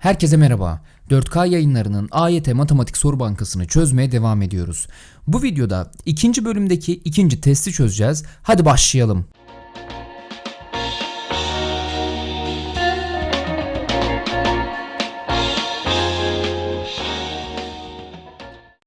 Herkese merhaba. 4K yayınlarının AYT Matematik Soru Bankası'nı çözmeye devam ediyoruz. Bu videoda ikinci bölümdeki ikinci testi çözeceğiz. Hadi başlayalım.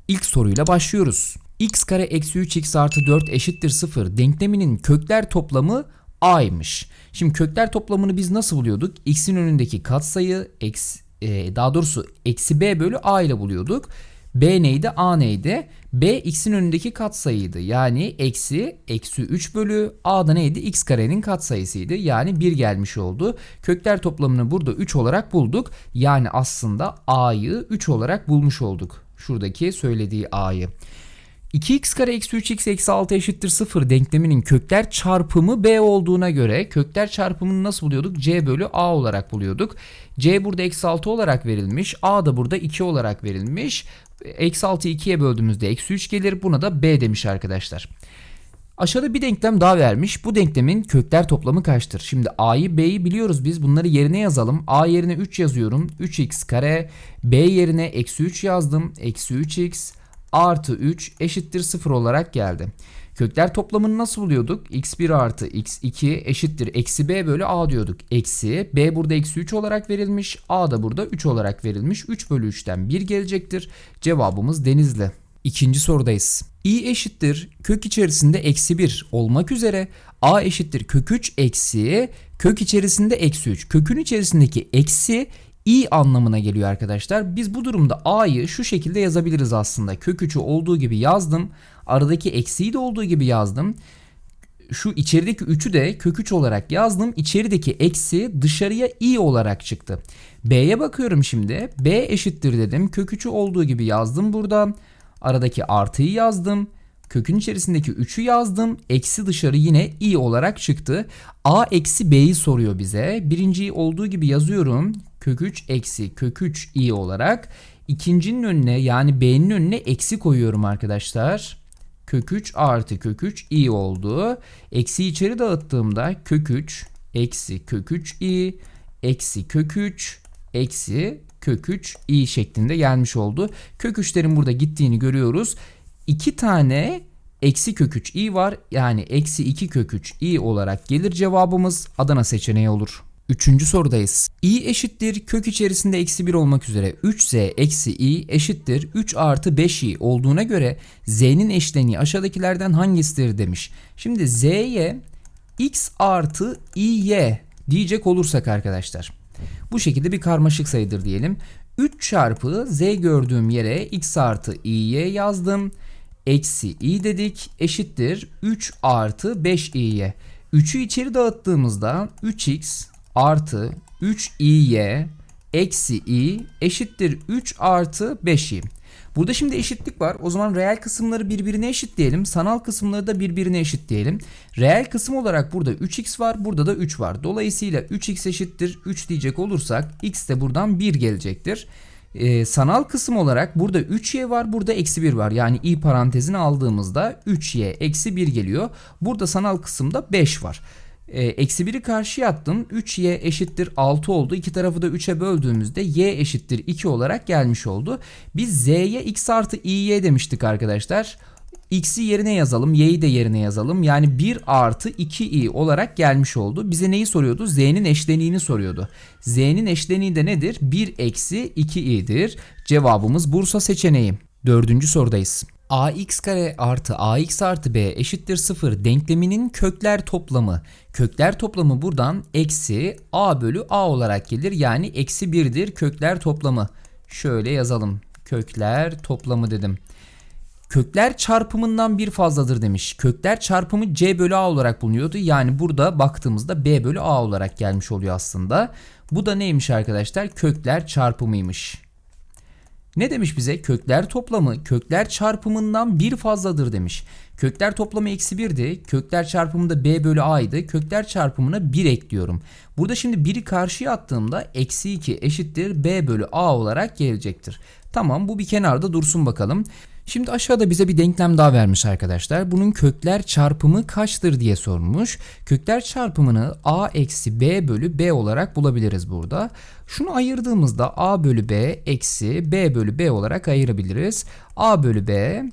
İlk soruyla başlıyoruz. x kare eksi 3x artı 4 eşittir 0 denkleminin kökler toplamı a'ymış. Şimdi kökler toplamını biz nasıl buluyorduk? x'in önündeki katsayı eksi, e, daha doğrusu eksi b bölü a ile buluyorduk. b neydi? a neydi? b x'in önündeki katsayıydı. Yani eksi eksi 3 bölü a da neydi? x karenin katsayısıydı. Yani 1 gelmiş oldu. Kökler toplamını burada 3 olarak bulduk. Yani aslında a'yı 3 olarak bulmuş olduk. Şuradaki söylediği a'yı. 2x kare eksi 3x eksi 6 eşittir 0 denkleminin kökler çarpımı b olduğuna göre kökler çarpımını nasıl buluyorduk? c bölü a olarak buluyorduk. c burada eksi 6 olarak verilmiş. a da burada 2 olarak verilmiş. Eksi 6'yı 2'ye böldüğümüzde eksi 3 gelir. Buna da b demiş arkadaşlar. Aşağıda bir denklem daha vermiş. Bu denklemin kökler toplamı kaçtır? Şimdi a'yı b'yi biliyoruz biz. Bunları yerine yazalım. a yerine 3 yazıyorum. 3x kare. b yerine eksi 3 yazdım. Eksi 3x artı 3 eşittir 0 olarak geldi. Kökler toplamını nasıl buluyorduk? x1 artı x2 eşittir eksi b bölü a diyorduk. Eksi b burada eksi 3 olarak verilmiş. a da burada 3 olarak verilmiş. 3 bölü 3'ten 1 gelecektir. Cevabımız denizli. İkinci sorudayız. i eşittir kök içerisinde eksi 1 olmak üzere a eşittir kök 3 eksi kök içerisinde eksi 3. Kökün içerisindeki eksi i anlamına geliyor arkadaşlar. Biz bu durumda a'yı şu şekilde yazabiliriz aslında. Kök 3'ü olduğu gibi yazdım. Aradaki eksiği de olduğu gibi yazdım. Şu içerideki 3'ü de kök 3 olarak yazdım. İçerideki eksi dışarıya i olarak çıktı. B'ye bakıyorum şimdi. B eşittir dedim. Kök 3'ü olduğu gibi yazdım burada. Aradaki artıyı yazdım. Kökün içerisindeki 3'ü yazdım. Eksi dışarı yine i olarak çıktı. A eksi b'yi soruyor bize. Birinciyi olduğu gibi yazıyorum. Kök 3 eksi kök 3 i olarak. İkincinin önüne yani b'nin önüne eksi koyuyorum arkadaşlar. Kök 3 artı kök 3 i oldu. Eksi içeri dağıttığımda kök 3 eksi kök 3 i eksi kök 3 eksi kök 3 i şeklinde gelmiş oldu. Kök 3'lerin burada gittiğini görüyoruz. 2 tane eksi kök 3 i var. Yani eksi 2 kök 3 i olarak gelir cevabımız Adana seçeneği olur. Üçüncü sorudayız. i eşittir kök içerisinde eksi 1 olmak üzere 3z eksi i eşittir 3 artı 5i olduğuna göre z'nin eşleniği aşağıdakilerden hangisidir demiş. Şimdi z'ye x artı i'y diyecek olursak arkadaşlar. Bu şekilde bir karmaşık sayıdır diyelim. 3 çarpı z gördüğüm yere x artı i'y yazdım. Eksi i dedik eşittir 3 artı 5i'ye. 3'ü içeri dağıttığımızda 3x artı 3i'ye eksi i eşittir 3 artı 5i. Burada şimdi eşitlik var. O zaman reel kısımları birbirine eşitleyelim. Sanal kısımları da birbirine eşitleyelim. Reel kısım olarak burada 3x var. Burada da 3 var. Dolayısıyla 3x eşittir 3 diyecek olursak x de buradan 1 gelecektir. Ee, sanal kısım olarak burada 3y var. Burada eksi 1 var. Yani i parantezini aldığımızda 3y eksi 1 geliyor. Burada sanal kısımda 5 var. Ee, eksi 1'i karşıya attım. 3y eşittir 6 oldu. İki tarafı da 3'e böldüğümüzde y eşittir 2 olarak gelmiş oldu. Biz z'ye x artı i'y demiştik arkadaşlar. X'i yerine yazalım. Y'yi de yerine yazalım. Yani 1 artı 2i olarak gelmiş oldu. Bize neyi soruyordu? Z'nin eşleniğini soruyordu. Z'nin eşleniği de nedir? 1 eksi 2i'dir. Cevabımız Bursa seçeneği. Dördüncü sorudayız ax kare artı ax artı b eşittir 0 denkleminin kökler toplamı. Kökler toplamı buradan eksi a bölü a olarak gelir. Yani eksi 1'dir kökler toplamı. Şöyle yazalım. Kökler toplamı dedim. Kökler çarpımından bir fazladır demiş. Kökler çarpımı c bölü a olarak bulunuyordu. Yani burada baktığımızda b bölü a olarak gelmiş oluyor aslında. Bu da neymiş arkadaşlar? Kökler çarpımıymış. Ne demiş bize? Kökler toplamı kökler çarpımından bir fazladır demiş. Kökler toplamı eksi 1'di. Kökler çarpımı da b bölü a'ydı. Kökler çarpımına 1 ekliyorum. Burada şimdi 1'i karşıya attığımda eksi 2 eşittir b bölü a olarak gelecektir. Tamam bu bir kenarda dursun bakalım. Şimdi aşağıda bize bir denklem daha vermiş arkadaşlar. Bunun kökler çarpımı kaçtır diye sormuş. Kökler çarpımını a eksi b bölü b olarak bulabiliriz burada. Şunu ayırdığımızda a bölü b eksi b bölü b olarak ayırabiliriz. a bölü b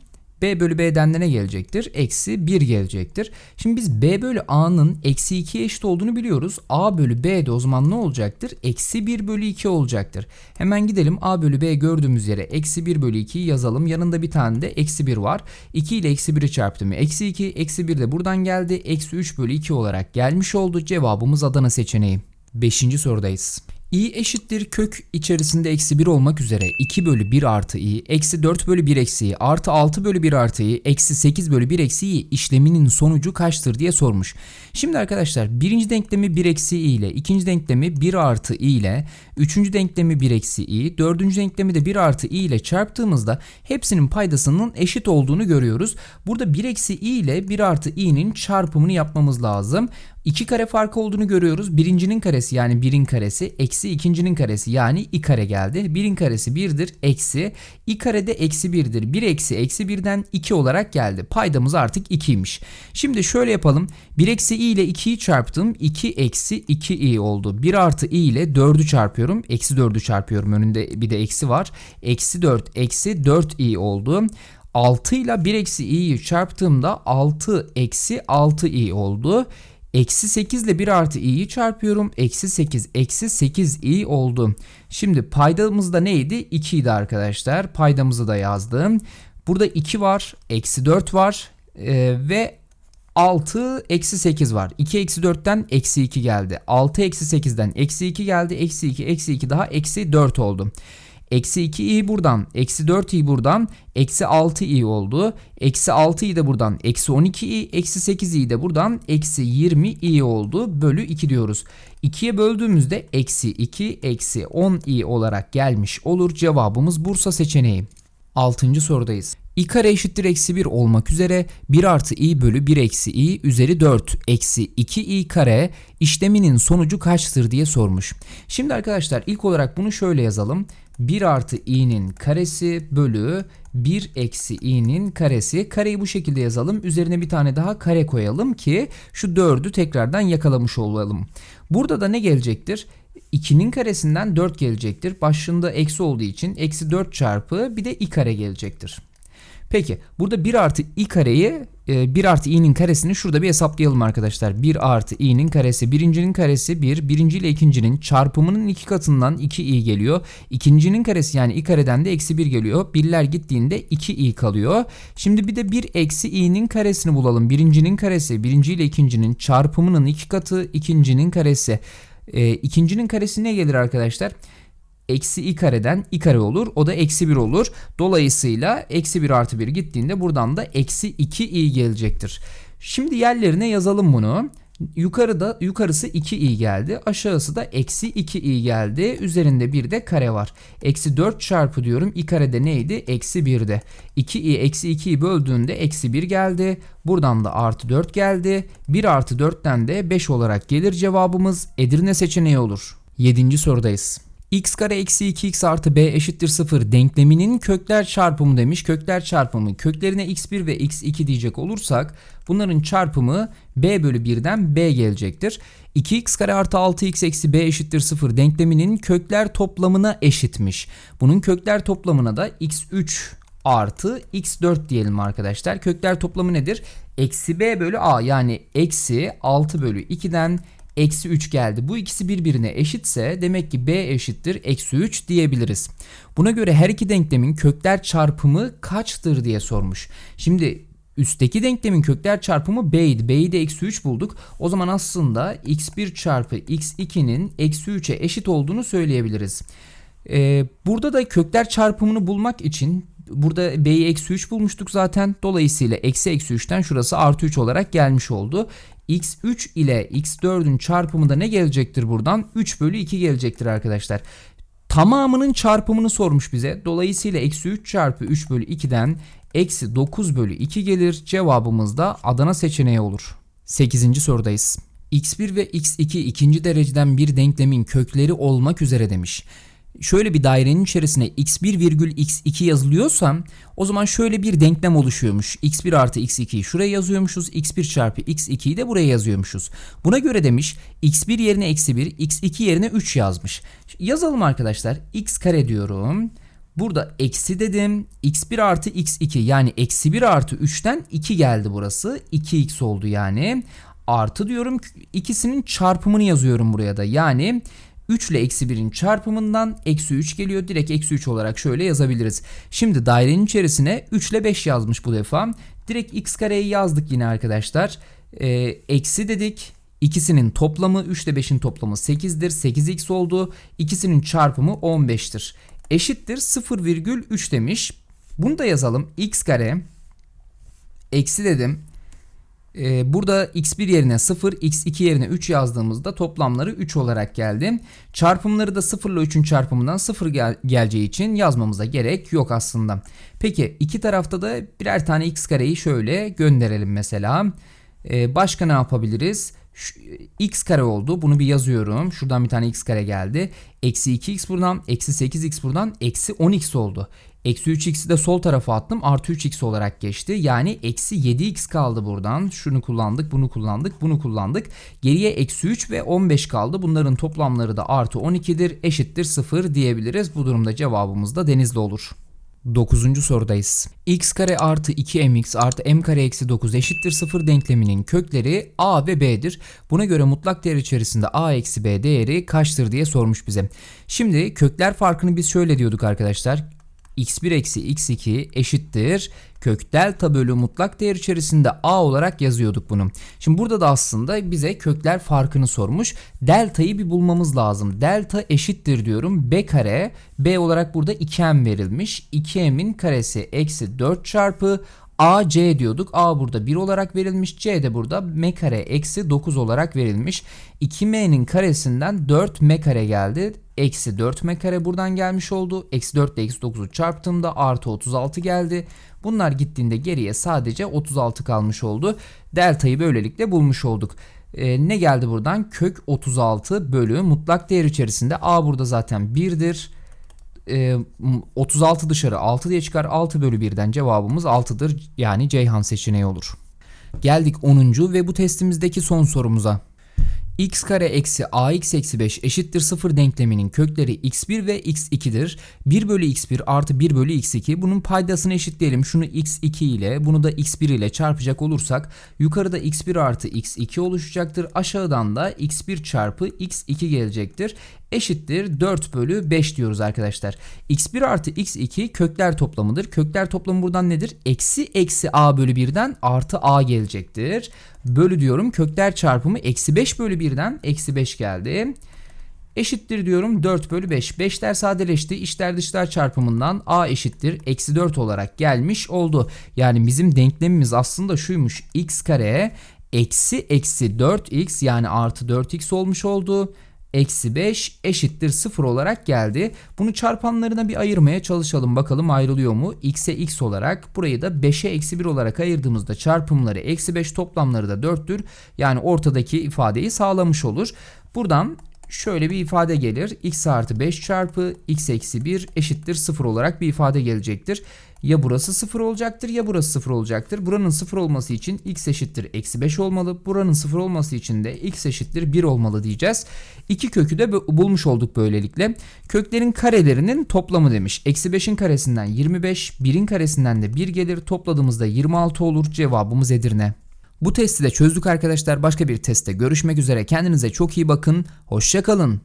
b bölü b'den de ne gelecektir? Eksi 1 gelecektir. Şimdi biz b bölü a'nın eksi 2'ye eşit olduğunu biliyoruz. a bölü b de o zaman ne olacaktır? Eksi 1 bölü 2 olacaktır. Hemen gidelim a bölü b gördüğümüz yere eksi 1 bölü 2'yi yazalım. Yanında bir tane de eksi 1 var. 2 ile eksi 1'i çarptım. Eksi 2, eksi 1 de buradan geldi. Eksi 3 bölü 2 olarak gelmiş oldu. Cevabımız Adana seçeneği. Beşinci sorudayız. İ eşittir kök içerisinde eksi 1 olmak üzere 2 bölü 1 artı i eksi 4 bölü 1 eksi i artı 6 bölü 1 artı i eksi 8 bölü 1 eksi i işleminin sonucu kaçtır diye sormuş. Şimdi arkadaşlar birinci denklemi 1 eksi i ile ikinci denklemi 1 artı i ile üçüncü denklemi 1 eksi i dördüncü denklemi de 1 artı i ile çarptığımızda hepsinin paydasının eşit olduğunu görüyoruz. Burada 1 eksi i ile 1 artı i'nin çarpımını yapmamız lazım. 2 kare farkı olduğunu görüyoruz. Birincinin karesi yani 1'in karesi eksi ikincinin karesi yani i kare geldi. 1'in karesi 1'dir eksi i kare de eksi 1'dir. 1 eksi eksi 1'den 2 olarak geldi. Paydamız artık 2'ymiş. Şimdi şöyle yapalım. 1 eksi i ile 2'yi çarptım. 2 eksi 2i oldu. 1 artı i ile 4'ü çarpıyorum. Eksi 4'ü çarpıyorum. Önünde bir de eksi var. Eksi 4 eksi 4i oldu. 6 ile 1 eksi i'yi çarptığımda 6 eksi 6i oldu. Eksi 8 ile 1 artı i'yi çarpıyorum. Eksi 8 eksi 8 i oldu. Şimdi paydamız da neydi? 2 idi arkadaşlar. Paydamızı da yazdım. Burada 2 var. Eksi 4 var. Ee, ve 6 eksi 8 var. 2 eksi 4'ten eksi 2 geldi. 6 eksi 8'den eksi 2 geldi. Eksi 2 eksi 2 daha eksi 4 oldu. Eksi 2i buradan, eksi 4i buradan, eksi 6i oldu. Eksi 6i de buradan, eksi 12i, eksi 8i de buradan, eksi 20i oldu. Bölü 2 diyoruz. 2'ye böldüğümüzde eksi 2, eksi 10i olarak gelmiş olur. Cevabımız Bursa seçeneği. 6. sorudayız. i kare eşittir eksi 1 olmak üzere 1 artı i bölü 1 eksi i üzeri 4 eksi 2 i kare işleminin sonucu kaçtır diye sormuş. Şimdi arkadaşlar ilk olarak bunu şöyle yazalım. 1 artı i'nin karesi bölü 1 eksi i'nin karesi. Kareyi bu şekilde yazalım. Üzerine bir tane daha kare koyalım ki şu 4'ü tekrardan yakalamış olalım. Burada da ne gelecektir? 2'nin karesinden 4 gelecektir. Başlığında eksi olduğu için eksi 4 çarpı bir de i kare gelecektir. Peki burada 1 artı i kareyi 1 artı i'nin karesini şurada bir hesaplayalım arkadaşlar. 1 artı i'nin karesi birincinin karesi 1. Birinci ile ikincinin çarpımının iki katından 2i geliyor. İkincinin karesi yani i kareden de eksi 1 geliyor. Birler gittiğinde 2i kalıyor. Şimdi bir de 1 eksi i'nin karesini bulalım. Birincinin karesi birinci ile ikincinin çarpımının iki katı ikincinin karesi. E, ikincinin karesi ne gelir arkadaşlar? Eksi i kareden i kare olur. O da eksi 1 olur. Dolayısıyla eksi 1 artı 1 gittiğinde buradan da eksi 2 i gelecektir. Şimdi yerlerine yazalım bunu. Yukarıda yukarısı 2i geldi. Aşağısı da eksi 2i geldi. Üzerinde bir de kare var. Eksi 4 çarpı diyorum. i karede neydi? Eksi 1'de. 2i eksi 2'yi böldüğünde eksi 1 geldi. Buradan da artı 4 geldi. 1 artı 4'ten de 5 olarak gelir cevabımız. Edirne seçeneği olur. 7. sorudayız x kare eksi 2x artı b eşittir 0 denkleminin kökler çarpımı demiş. Kökler çarpımı köklerine x1 ve x2 diyecek olursak bunların çarpımı b bölü 1'den b gelecektir. 2x kare artı 6x eksi b eşittir 0 denkleminin kökler toplamına eşitmiş. Bunun kökler toplamına da x3 artı x4 diyelim arkadaşlar. Kökler toplamı nedir? Eksi b bölü a yani eksi 6 bölü 2'den eksi 3 geldi. Bu ikisi birbirine eşitse demek ki b eşittir eksi 3 diyebiliriz. Buna göre her iki denklemin kökler çarpımı kaçtır diye sormuş. Şimdi üstteki denklemin kökler çarpımı b'ydi. b'yi de eksi 3 bulduk. O zaman aslında x1 çarpı x2'nin eksi 3'e eşit olduğunu söyleyebiliriz. Ee, burada da kökler çarpımını bulmak için burada b'yi eksi 3 bulmuştuk zaten. Dolayısıyla eksi eksi 3'ten şurası artı 3 olarak gelmiş oldu x3 ile x4'ün çarpımı da ne gelecektir buradan? 3 bölü 2 gelecektir arkadaşlar. Tamamının çarpımını sormuş bize. Dolayısıyla eksi 3 çarpı 3 bölü 2'den eksi 9 bölü 2 gelir. Cevabımız da Adana seçeneği olur. 8. sorudayız. x1 ve x2 ikinci dereceden bir denklemin kökleri olmak üzere demiş. Şöyle bir dairenin içerisine x1 virgül x2 yazılıyorsa o zaman şöyle bir denklem oluşuyormuş. x1 artı x2'yi şuraya yazıyormuşuz. x1 çarpı x2'yi de buraya yazıyormuşuz. Buna göre demiş x1 yerine eksi 1 x2 yerine 3 yazmış. Yazalım arkadaşlar. x kare diyorum. Burada eksi dedim. x1 artı x2 yani eksi 1 artı 3'ten 2 geldi burası. 2x oldu yani. Artı diyorum ikisinin çarpımını yazıyorum buraya da. Yani 3 ile eksi 1'in çarpımından eksi 3 geliyor. Direkt eksi 3 olarak şöyle yazabiliriz. Şimdi dairenin içerisine 3 ile 5 yazmış bu defa. Direkt x kareyi yazdık yine arkadaşlar. Ee, eksi dedik. İkisinin toplamı 3 ile 5'in toplamı 8'dir. 8x oldu. İkisinin çarpımı 15'tir. Eşittir 0,3 demiş. Bunu da yazalım. x kare eksi dedim. Ee, burada x1 yerine 0, x2 yerine 3 yazdığımızda toplamları 3 olarak geldi. Çarpımları da 0 ile 3'ün çarpımından 0 gel- geleceği için yazmamıza gerek yok aslında. Peki iki tarafta da birer tane x kareyi şöyle gönderelim mesela. Ee, başka ne yapabiliriz? Şu- x kare oldu. Bunu bir yazıyorum. Şuradan bir tane x kare geldi. Eksi 2x buradan. Eksi 8x buradan. Eksi 10x oldu. Eksi 3x'i de sol tarafa attım. Artı 3x olarak geçti. Yani eksi 7x kaldı buradan. Şunu kullandık, bunu kullandık, bunu kullandık. Geriye eksi 3 ve 15 kaldı. Bunların toplamları da artı 12'dir. Eşittir 0 diyebiliriz. Bu durumda cevabımız da denizli olur. 9. sorudayız. x kare artı 2mx artı m kare eksi 9 eşittir 0 denkleminin kökleri a ve b'dir. Buna göre mutlak değer içerisinde a eksi b değeri kaçtır diye sormuş bize. Şimdi kökler farkını biz şöyle diyorduk arkadaşlar x1 eksi x2 eşittir kök delta bölü mutlak değer içerisinde a olarak yazıyorduk bunu. Şimdi burada da aslında bize kökler farkını sormuş. Delta'yı bir bulmamız lazım. Delta eşittir diyorum. b kare b olarak burada 2m verilmiş. 2m'in karesi eksi 4 çarpı AC diyorduk. A burada 1 olarak verilmiş. C de burada m kare eksi 9 olarak verilmiş. 2m'nin karesinden 4 m kare geldi. Eksi 4 m kare buradan gelmiş oldu. Eksi 4 ile eksi 9'u çarptığımda artı 36 geldi. Bunlar gittiğinde geriye sadece 36 kalmış oldu. Delta'yı böylelikle bulmuş olduk. Ee, ne geldi buradan? Kök 36 bölü mutlak değer içerisinde A burada zaten 1'dir. Ee, 36 dışarı 6 diye çıkar. 6 bölü 1'den cevabımız 6'dır. Yani Ceyhan seçeneği olur. Geldik 10. ve bu testimizdeki son sorumuza. X kare eksi ax eksi 5 eşittir 0 denkleminin kökleri x1 ve x2'dir. 1 bölü x1 artı 1 bölü x2 bunun paydasını eşitleyelim. Şunu x2 ile bunu da x1 ile çarpacak olursak yukarıda x1 artı x2 oluşacaktır. Aşağıdan da x1 çarpı x2 gelecektir. Eşittir 4 bölü 5 diyoruz arkadaşlar. x1 artı x2 kökler toplamıdır. Kökler toplamı buradan nedir? Eksi eksi a bölü 1'den artı a gelecektir. Bölü diyorum kökler çarpımı eksi 5 bölü 1'den eksi 5 geldi. Eşittir diyorum 4 bölü 5. 5'ler sadeleşti. İçler dışlar çarpımından a eşittir. Eksi 4 olarak gelmiş oldu. Yani bizim denklemimiz aslında şuymuş. x kare eksi eksi 4x yani artı 4x olmuş oldu. Eksi 5 eşittir 0 olarak geldi. Bunu çarpanlarına bir ayırmaya çalışalım. Bakalım ayrılıyor mu? x'e x olarak burayı da 5'e eksi 1 olarak ayırdığımızda çarpımları eksi 5 toplamları da 4'tür. Yani ortadaki ifadeyi sağlamış olur. Buradan şöyle bir ifade gelir. x artı 5 çarpı x eksi 1 eşittir 0 olarak bir ifade gelecektir. Ya burası 0 olacaktır ya burası 0 olacaktır. Buranın 0 olması için x eşittir eksi 5 olmalı. Buranın 0 olması için de x eşittir 1 olmalı diyeceğiz. İki kökü de bulmuş olduk böylelikle. Köklerin karelerinin toplamı demiş. Eksi 5'in karesinden 25, 1'in karesinden de 1 gelir. Topladığımızda 26 olur. Cevabımız Edirne. Bu testi de çözdük arkadaşlar. Başka bir testte görüşmek üzere. Kendinize çok iyi bakın. Hoşçakalın.